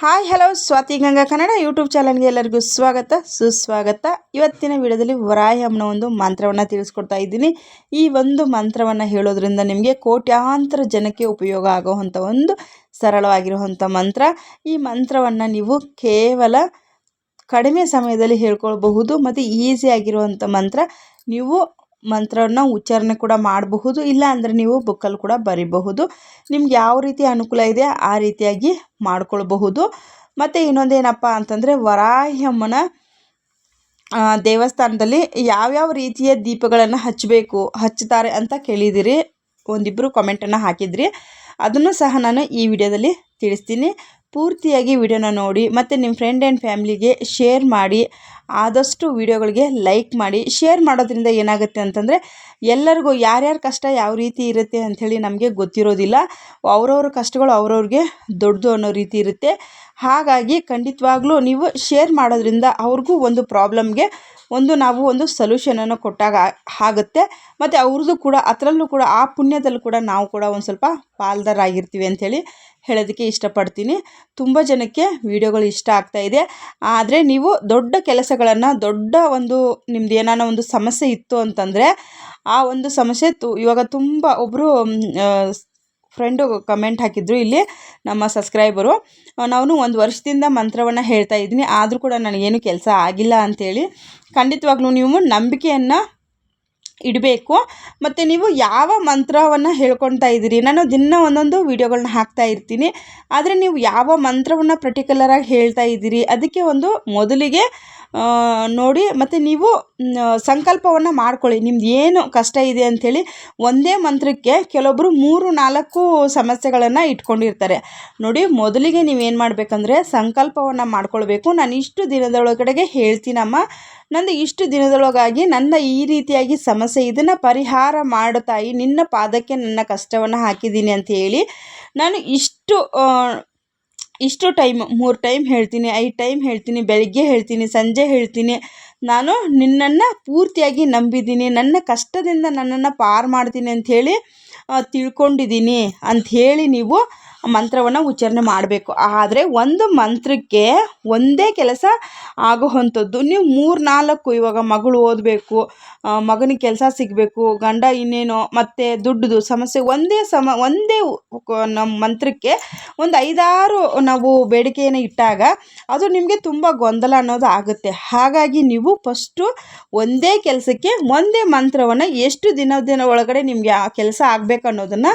Hi, hello, Swathi Ganga Kannada YouTube ಚಾನಲ್ಗೆ ಎಲ್ಲರಿಗೂ ಸ್ವಾಗತ, ಸುಸ್ವಾಗತ. ಇವತ್ತಿನ ವಿಡಿಯೋದಲ್ಲಿ ವರಾಯಮ್ಮನ ಒಂದು ಮಂತ್ರವನ್ನು ತಿಳಿಸ್ಕೊಡ್ತಾ ಇದ್ದೀನಿ. ಈ ಒಂದು ಮಂತ್ರವನ್ನು ಹೇಳೋದ್ರಿಂದ ನಿಮಗೆ ಕೋಟ್ಯಾಂತರ ಜನಕ್ಕೆ ಉಪಯೋಗ ಆಗೋವಂಥ ಒಂದು ಸರಳವಾಗಿರುವಂಥ ಮಂತ್ರ. ಈ ಮಂತ್ರವನ್ನು ನೀವು ಕೇವಲ ಕಡಿಮೆ ಸಮಯದಲ್ಲಿ ಹೇಳ್ಕೊಳ್ಬಹುದು, ಮತ್ತು ಈಸಿಯಾಗಿರುವಂಥ ಮಂತ್ರ. ನೀವು ಮಂತ್ರವನ್ನು ಉಚ್ಚಾರಣೆ ಕೂಡ ಮಾಡಬಹುದು, ಇಲ್ಲ ಅಂದರೆ ನೀವು ಬುಕ್ಕಲ್ಲಿ ಕೂಡ ಬರಿಬಹುದು. ನಿಮ್ಗೆ ಯಾವ ರೀತಿ ಅನುಕೂಲ ಇದೆ ಆ ರೀತಿಯಾಗಿ ಮಾಡ್ಕೊಳ್ಬಹುದು. ಮತ್ತು ಇನ್ನೊಂದೇನಪ್ಪ ಅಂತಂದರೆ ವರಾಹಮ್ಮನ ದೇವಸ್ಥಾನದಲ್ಲಿ ಯಾವ್ಯಾವ ರೀತಿಯ ದೀಪಗಳನ್ನು ಹಚ್ಚಬೇಕು ಹಚ್ತಾರೆ ಅಂತ ಕೇಳಿದಿರಿ. ಒಂದಿಬ್ಬರು ಕಾಮೆಂಟನ್ನು ಹಾಕಿದ್ರಿ. ಅದನ್ನು ಸಹ ನಾನು ಈ ವಿಡಿಯೋದಲ್ಲಿ ತಿಳಿಸ್ತೀನಿ. ಪೂರ್ತಿಯಾಗಿ ವಿಡಿಯೋನ ನೋಡಿ, ಮತ್ತು ನಿಮ್ಮ ಫ್ರೆಂಡ್ ಆ್ಯಂಡ್ ಫ್ಯಾಮ್ಲಿಗೆ ಶೇರ್ ಮಾಡಿ, ಆದಷ್ಟು ವಿಡಿಯೋಗಳಿಗೆ ಲೈಕ್ ಮಾಡಿ. ಶೇರ್ ಮಾಡೋದ್ರಿಂದ ಏನಾಗುತ್ತೆ ಅಂತಂದರೆ, ಎಲ್ಲರಿಗೂ ಯಾರ್ಯಾರ ಕಷ್ಟ ಯಾವ ರೀತಿ ಇರುತ್ತೆ ಅಂಥೇಳಿ ನಮಗೆ ಗೊತ್ತಿರೋದಿಲ್ಲ. ಅವ್ರವ್ರ ಕಷ್ಟಗಳು ಅವ್ರವ್ರಿಗೆ ದೊಡ್ಡದು ಅನ್ನೋ ರೀತಿ ಇರುತ್ತೆ. ಹಾಗಾಗಿ ಖಂಡಿತವಾಗ್ಲೂ ನೀವು ಶೇರ್ ಮಾಡೋದ್ರಿಂದ ಅವ್ರಿಗೂ ಒಂದು ಪ್ರಾಬ್ಲಮ್ಗೆ ಒಂದು ನಾವು ಒಂದು ಸೊಲ್ಯೂಷನನ್ನು ಕೊಟ್ಟಾಗ ಆಗುತ್ತೆ. ಮತ್ತು ಅವ್ರದ್ದು ಕೂಡ ಅದರಲ್ಲೂ ಕೂಡ ಆ ಪುಣ್ಯದಲ್ಲೂ ಕೂಡ ನಾವು ಕೂಡ ಒಂದು ಸ್ವಲ್ಪ ಪಾಲ್ದಾರಾಗಿರ್ತೀವಿ ಅಂಥೇಳಿ ಹೇಳೋದಕ್ಕೆ ಇಷ್ಟಪಡ್ತೀನಿ. ತುಂಬ ಜನಕ್ಕೆ ವಿಡಿಯೋಗಳು ಇಷ್ಟ ಆಗ್ತಾ ಇದೆ. ಆದರೆ ನೀವು ದೊಡ್ಡ ಕೆಲಸಗಳನ್ನು ದೊಡ್ಡ ಒಂದು ನಿಮ್ದು ಏನಾನ ಒಂದು ಸಮಸ್ಯೆ ಇತ್ತು ಅಂತಂದರೆ ಆ ಒಂದು ಸಮಸ್ಯೆ ತು ಇವಾಗ ತುಂಬ ಒಬ್ಬರು ಫ್ರೆಂಡು ಕಮೆಂಟ್ ಹಾಕಿದ್ರು. ಇಲ್ಲಿ ನಮ್ಮ ಸಬ್ಸ್ಕ್ರೈಬರು ನಾನು ಒಂದು ವರ್ಷದಿಂದ ಮಂತ್ರವನ್ನು ಹೇಳ್ತಾ ಇದ್ದೀನಿ. ಆದರೂ ಕೂಡ ನನಗೇನು ಕೆಲಸ ಆಗಿಲ್ಲ ಅಂಥೇಳಿ ಖಂಡಿತವಾಗ್ಲೂ ನೀವು ನಂಬಿಕೆಯನ್ನು ಇಡಬೇಕು. ಮತ್ತು ನೀವು ಯಾವ ಮಂತ್ರವನ್ನು ಹೇಳ್ಕೊತಾ ಇದ್ದೀರಿ? ನಾನು ದಿನ ಒಂದೊಂದು ವೀಡಿಯೋಗಳನ್ನ ಹಾಕ್ತಾ ಇರ್ತೀನಿ. ಆದರೆ ನೀವು ಯಾವ ಮಂತ್ರವನ್ನು ಪರ್ಟಿಕ್ಯುಲರಾಗಿ ಹೇಳ್ತಾ ಇದ್ದೀರಿ? ಅದಕ್ಕೆ ಒಂದು ಮೊದಲಿಗೆ ನೋಡಿ, ಮತ್ತು ನೀವು ಸಂಕಲ್ಪವನ್ನು ಮಾಡ್ಕೊಳ್ಳಿ. ನಿಮ್ದು ಏನು ಕಷ್ಟ ಇದೆ ಅಂಥೇಳಿ ಒಂದೇ ಮಂತ್ರಕ್ಕೆ ಕೆಲವೊಬ್ಬರು ಮೂರು, ನಾಲ್ಕು ಸಮಸ್ಯೆಗಳನ್ನು ಇಟ್ಕೊಂಡಿರ್ತಾರೆ. ನೋಡಿ, ಮೊದಲಿಗೆ ನೀವೇನು ಮಾಡಬೇಕಂದ್ರೆ ಸಂಕಲ್ಪವನ್ನು ಮಾಡ್ಕೊಳ್ಬೇಕು. ನಾನು ಇಷ್ಟು ದಿನದೊಳಗಡೆಗೆ ಹೇಳ್ತೀನಮ್ಮ ನಂದು ಇಷ್ಟು ದಿನದೊಳಗಾಗಿ ನನ್ನ ಈ ರೀತಿಯಾಗಿ ಸಮಸ್ಯೆ ಇದನ್ನು ಪರಿಹಾರ ಮಾಡುತ್ತಾಯಿ ತಾಯಿ, ನಿನ್ನ ಪಾದಕ್ಕೆ ನನ್ನ ಕಷ್ಟವನ್ನು ಹಾಕಿದ್ದೀನಿ ಅಂತ ಹೇಳಿ ನಾನು ಇಷ್ಟು ಇಷ್ಟು ಟೈಮ್, ಮೂರು ಟೈಮ್ ಹೇಳ್ತೀನಿ, ಐದು ಟೈಮ್ ಹೇಳ್ತೀನಿ, ಬೆಳಗ್ಗೆ ಹೇಳ್ತೀನಿ, ಸಂಜೆ ಹೇಳ್ತೀನಿ. ನಾನು ನಿನ್ನನ್ನು ಪೂರ್ತಿಯಾಗಿ ನಂಬಿದ್ದೀನಿ, ನನ್ನ ಕಷ್ಟದಿಂದ ನನ್ನನ್ನು ಪಾರು ಮಾಡ್ತೀನಿ ಅಂಥೇಳಿ ತಿಳ್ಕೊಂಡಿದ್ದೀನಿ ಅಂಥೇಳಿ ನೀವು ಮಂತ್ರವನ್ನು ಉಚ್ಚಾರಣೆ ಮಾಡಬೇಕು. ಆದರೆ ಒಂದು ಮಂತ್ರಕ್ಕೆ ಒಂದೇ ಕೆಲಸ ಆಗುವಂಥದ್ದು. ನೀವು ಮೂರು ನಾಲ್ಕು ಇವಾಗ ಮಗಳು ಓದಬೇಕು ಮಗನಿಗೆ ಕೆಲಸ ಸಿಗಬೇಕು, ಗಂಡ ಇನ್ನೇನೋ, ಮತ್ತು ದುಡ್ಡುದು ಸಮಸ್ಯೆ ಒಂದೇ ಸಮ, ಒಂದೇ ನಮ್ಮ ಮಂತ್ರಕ್ಕೆ ಒಂದು ಐದಾರು ನಾವು ಬೇಡಿಕೆಯನ್ನು ಇಟ್ಟಾಗ ಅದು ನಿಮಗೆ ತುಂಬ ಗೊಂದಲ ಅನ್ನೋದು ಆಗುತ್ತೆ. ಹಾಗಾಗಿ ನೀವು ಫಸ್ಟು ಒಂದೇ ಕೆಲಸಕ್ಕೆ ಒಂದೇ ಮಂತ್ರವನ್ನು ಎಷ್ಟು ದಿನ ದಿನ ಒಳಗಡೆ ನಿಮಗೆ ಆ ಕೆಲಸ ಆಗಬೇಕು ಅನ್ನೋದನ್ನು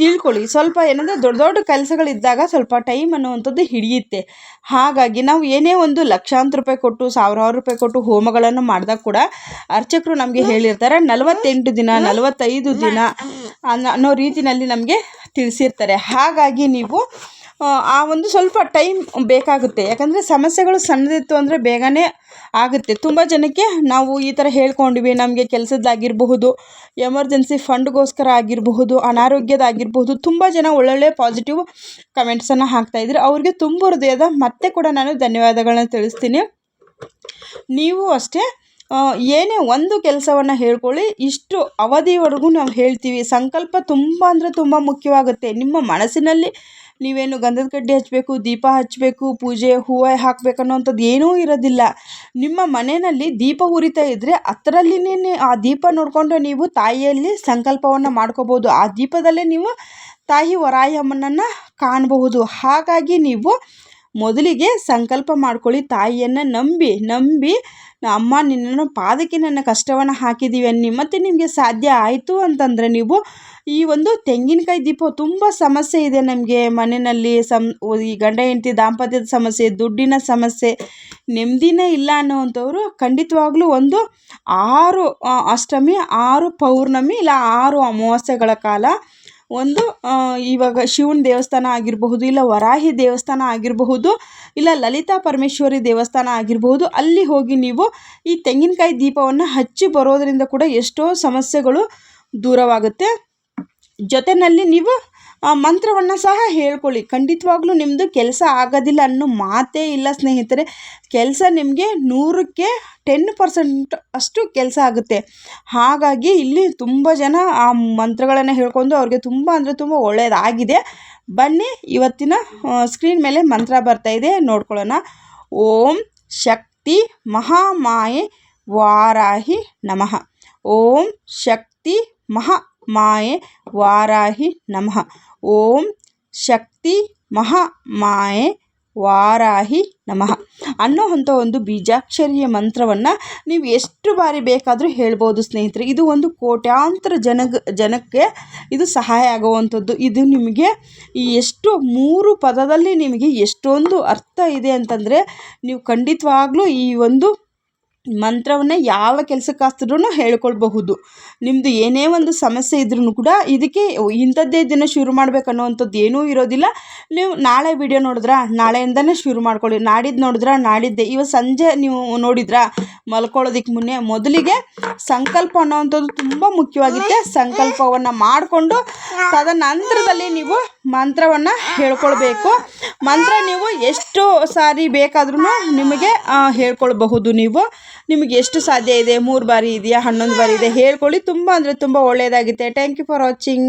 ತಿಳ್ಕೊಳ್ಳಿ. ಸ್ವಲ್ಪ ಏನಂದರೆ ದೊಡ್ಡ ದೊಡ್ಡ ಕೆಲಸಗಳಿದ್ದಾಗ ಸ್ವಲ್ಪ ಟೈಮ್ ಅನ್ನುವಂಥದ್ದು ಹಿಡಿಯುತ್ತೆ. ಹಾಗಾಗಿ ನಾವು ಏನೇ ಒಂದು ಲಕ್ಷಾಂತರ ರೂಪಾಯಿ ಕೊಟ್ಟು ಸಾವಿರಾರು ರೂಪಾಯಿ ಕೊಟ್ಟು ಹೋಮಗಳನ್ನು ಮಾಡಿದಾಗ ಕೂಡ ಅರ್ಚಕರು ನಮಗೆ ಹೇಳಿರ್ತಾರೆ ನಲವತ್ತೆಂಟು ದಿನ ನಲವತ್ತೈದು ದಿನ ಅನ್ನೋ ರೀತಿಯಲ್ಲಿ ನಮಗೆ ತಿಳಿಸಿರ್ತಾರೆ. ಹಾಗಾಗಿ ನೀವು, ಆ ಒಂದು ಸ್ವಲ್ಪ ಟೈಮ್ ಬೇಕಾಗುತ್ತೆ. ಯಾಕಂದರೆ ಸಮಸ್ಯೆಗಳು ಸಣ್ಣದಿತ್ತು ಅಂದರೆ ಬೇಗನೆ ಆಗುತ್ತೆ. ತುಂಬ ಜನಕ್ಕೆ ನಾವು ಈ ಥರ ಹೇಳ್ಕೊಂಡ್ವಿ, ನಮಗೆ ಕೆಲಸದ್ದಾಗಿರಬಹುದು, ಎಮರ್ಜೆನ್ಸಿ ಫಂಡ್ಗೋಸ್ಕರ ಆಗಿರಬಹುದು ಅನಾರೋಗ್ಯದಾಗಿರಬಹುದು ತುಂಬ ಜನ ಒಳ್ಳೊಳ್ಳೆ ಪಾಸಿಟಿವ್ ಕಮೆಂಟ್ಸನ್ನು ಹಾಕ್ತಾಯಿದ್ರು ಅವ್ರಿಗೆ ತುಂಬ ಹೃದಯದ ಮತ್ತೆ ಕೂಡ ನಾನು ಧನ್ಯವಾದಗಳನ್ನ ತಿಳಿಸ್ತೀನಿ. ನೀವು ಅಷ್ಟೇ ಏನೇ ಒಂದು ಕೆಲಸವನ್ನು ಹೇಳ್ಕೊಳ್ಳಿ, ಇಷ್ಟು ಅವಧಿವರೆಗೂ ನಾವು ಹೇಳ್ತೀವಿ. ಸಂಕಲ್ಪ ತುಂಬ ಅಂದರೆ ತುಂಬ ಮುಖ್ಯವಾಗುತ್ತೆ. ನಿಮ್ಮ ಮನಸ್ಸಿನಲ್ಲಿ ನೀವೇನು ಗಂಧದ ಕಡ್ಡಿ ಹಚ್ಚಬೇಕು ದೀಪ ಹಚ್ಚಬೇಕು ಪೂಜೆ ಹೂವು ಹಾಕಬೇಕು ಅನ್ನೋವಂಥದ್ದು ಏನೂ ಇರೋದಿಲ್ಲ. ನಿಮ್ಮ ಮನೆಯಲ್ಲಿ ದೀಪ ಉರಿತಾ ಇದ್ದರೆ ಅದರಲ್ಲಿನೇ ಆ ದೀಪ ನೋಡಿಕೊಂಡು ನೀವು ತಾಯಿಯಲ್ಲಿ ಸಂಕಲ್ಪವನ್ನು ಮಾಡ್ಕೋಬೋದು. ಆ ದೀಪದಲ್ಲೇ ನೀವು ತಾಯಿ ವರಾಯಮ್ಮನನ್ನು ಕಾಣಬಹುದು. ಹಾಗಾಗಿ ನೀವು ಮೊದಲಿಗೆ ಸಂಕಲ್ಪ ಮಾಡ್ಕೊಳ್ಳಿ ತಾಯಿಯನ್ನು ನಂಬಿ ನಂಬಿ ಅಮ್ಮ, ನಿನ್ನನ್ನು ಪಾದಕ್ಕೆ ನನ್ನ ಕಷ್ಟವನ್ನು ಹಾಕಿದ್ದೀವಿ ಅನ್ನಿ, ಮತ್ತು ನಿಮಗೆ ಸಾಧ್ಯ ಆಯಿತು ಅಂತಂದರೆ ನೀವು ಈ ಒಂದು ತೆಂಗಿನಕಾಯಿ ದೀಪ ತುಂಬ ಸಮಸ್ಯೆ ಇದೆ ನಮಗೆ ಮನೆಯಲ್ಲಿ. ಸಮ್ ಈ ಗಂಡ ಹೆಂಡತಿ ದಾಂಪತ್ಯದ ಸಮಸ್ಯೆ, ದುಡ್ಡಿನ ಸಮಸ್ಯೆ, ನೆಮ್ಮದಿನೇ ಇಲ್ಲ ಅನ್ನೋವಂಥವ್ರು ಖಂಡಿತವಾಗ್ಲೂ ಒಂದು ಆರು ಅಷ್ಟಮಿ, ಆರು ಪೌರ್ಣಮಿ, ಇಲ್ಲ ಆರು ಅಮಾವಾಸ್ಯೆಗಳ ಕಾಲ ಒಂದು ಇವಾಗ ಶಿವನ ದೇವಸ್ಥಾನ ಆಗಿರಬಹುದು ಇಲ್ಲ ವರಾಹಿ ದೇವಸ್ಥಾನ ಆಗಿರಬಹುದು ಇಲ್ಲ ಲಲಿತಾ ಪರಮೇಶ್ವರಿ ದೇವಸ್ಥಾನ ಆಗಿರಬಹುದು, ಅಲ್ಲಿ ಹೋಗಿ ನೀವು ಈ ತೆಂಗಿನಕಾಯಿ ದೀಪವನ್ನು ಹಚ್ಚಿ ಬರೋದರಿಂದ ಕೂಡ ಎಷ್ಟೋ ಸಮಸ್ಯೆಗಳು ದೂರವಾಗುತ್ತೆ. ಜೊತೆಯಲ್ಲಿ ನೀವು ಮಂತ್ರವನ್ನು ಸಹ ಹೇಳ್ಕೊಳ್ಳಿ. ಖಂಡಿತವಾಗ್ಲೂ ನಿಮ್ಮದು ಕೆಲಸ ಆಗೋದಿಲ್ಲ ಅನ್ನೋ ಮಾತೇ ಇಲ್ಲ ಸ್ನೇಹಿತರೆ. ಕೆಲಸ ನಿಮಗೆ ನೂರಕ್ಕೆ ಟೆನ್ ಪರ್ಸೆಂಟ್ ಅಷ್ಟು ಕೆಲಸ ಆಗುತ್ತೆ. ಹಾಗಾಗಿ ಇಲ್ಲಿ ತುಂಬ ಜನ ಆ ಮಂತ್ರಗಳನ್ನು ಹೇಳ್ಕೊಂಡು ಅವ್ರಿಗೆ ತುಂಬ ಅಂದರೆ ತುಂಬ ಒಳ್ಳೆಯದಾಗಿದೆ ಬನ್ನಿ ಇವತ್ತಿನ ಸ್ಕ್ರೀನ್ ಮೇಲೆ ಮಂತ್ರ ಬರ್ತಾ ಇದೆ. ನೋಡ್ಕೊಳ್ಳೋಣ. ಓಂ ಶಕ್ತಿ ಮಹಾಮಾಯೆ ವಾರಾಹಿ ನಮಃ. ಓಂ ಶಕ್ತಿ ಮಹಾ ಮಾಯೆ ವಾರಾಹಿ ನಮಃ. ಓಂ ಶಕ್ತಿ ಮಹಾ ಮಾಯೆ ವಾರಾಹಿ ನಮಃ. ಅನ್ನೋ ಅಂಥ ಒಂದು ಬೀಜಾಕ್ಷರಿಯ ಮಂತ್ರವನ್ನು ನೀವು ಎಷ್ಟು ಬಾರಿ ಬೇಕಾದರೂ ಹೇಳ್ಬೋದು ಸ್ನೇಹಿತರೆ. ಇದು ಒಂದು ಕೋಟ್ಯಾಂತರ ಜನಗ, ಜನಕ್ಕೆ ಇದು ಸಹಾಯ ಆಗುವಂಥದ್ದು. ಇದು ನಿಮಗೆ ಎಷ್ಟು ಮೂರು ಪದದಲ್ಲಿ ನಿಮಗೆ ಎಷ್ಟೊಂದು ಅರ್ಥ ಇದೆ ಅಂತಂದರೆ ನೀವು ಖಂಡಿತವಾಗ್ಲೂ ಈ ಒಂದು ಮಂತ್ರವನ್ನು ಯಾವ ಕೆಲಸಕ್ಕಾದ್ರೂ ಹೇಳ್ಕೊಳ್ಬಹುದು. ನಿಮ್ಮದು ಏನೇ ಒಂದು ಸಮಸ್ಯೆ ಇದ್ರೂ ಕೂಡ ಇದಕ್ಕೆ ಇಂಥದ್ದೇ ದಿನ ಶುರು ಮಾಡ್ಬೇಕು ಅನ್ನೋವಂಥದ್ದು ಏನೂ ಇರೋದಿಲ್ಲ. ನೀವು ನಾಳೆ ವಿಡಿಯೋ ನೋಡಿದ್ರಾ? ನಾಳೆಯಿಂದನೇ ಶುರು ಮಾಡ್ಕೊಳ್ಳಿ. ನಾಡಿದ್ದು ನೋಡಿದ್ರಾ? ನಾಡಿದ್ದೆ. ಇವತ್ತು ಸಂಜೆ ನೀವು ನೋಡಿದ್ರಾ? ಮಲ್ಕೊಳ್ಳೋದಕ್ಕೆ ಮುನ್ನೆ ಮೊದಲಿಗೆ ಸಂಕಲ್ಪ ಅನ್ನೋವಂಥದ್ದು ತುಂಬ ಮುಖ್ಯವಾಗಿದೆ ಸಂಕಲ್ಪವನ್ನು ಮಾಡಿಕೊಂಡು ತದನಂತರದಲ್ಲಿ ನೀವು ಮಂತ್ರವನ್ನು ಹೇಳ್ಕೊಳ್ಬೇಕು. ಮಂತ್ರ ನೀವು ಎಷ್ಟು ಸಾರಿ ಬೇಕಾದ್ರೂ ನಿಮಗೆ ಹೇಳ್ಕೊಳ್ಬಹುದು ನೀವು. ನಿಮಗೆ ಎಷ್ಟು ಸಾಧ್ಯ ಇದೆ? ಮೂರು ಬಾರಿ ಇದೆಯಾ? ಹನ್ನೊಂದು ಬಾರಿ ಇದೆ? ಹೇಳ್ಕೊಳ್ಳಿ. ತುಂಬ ಅಂದರೆ ತುಂಬ ಒಳ್ಳೆಯದಾಗುತ್ತೆ. Thank you for watching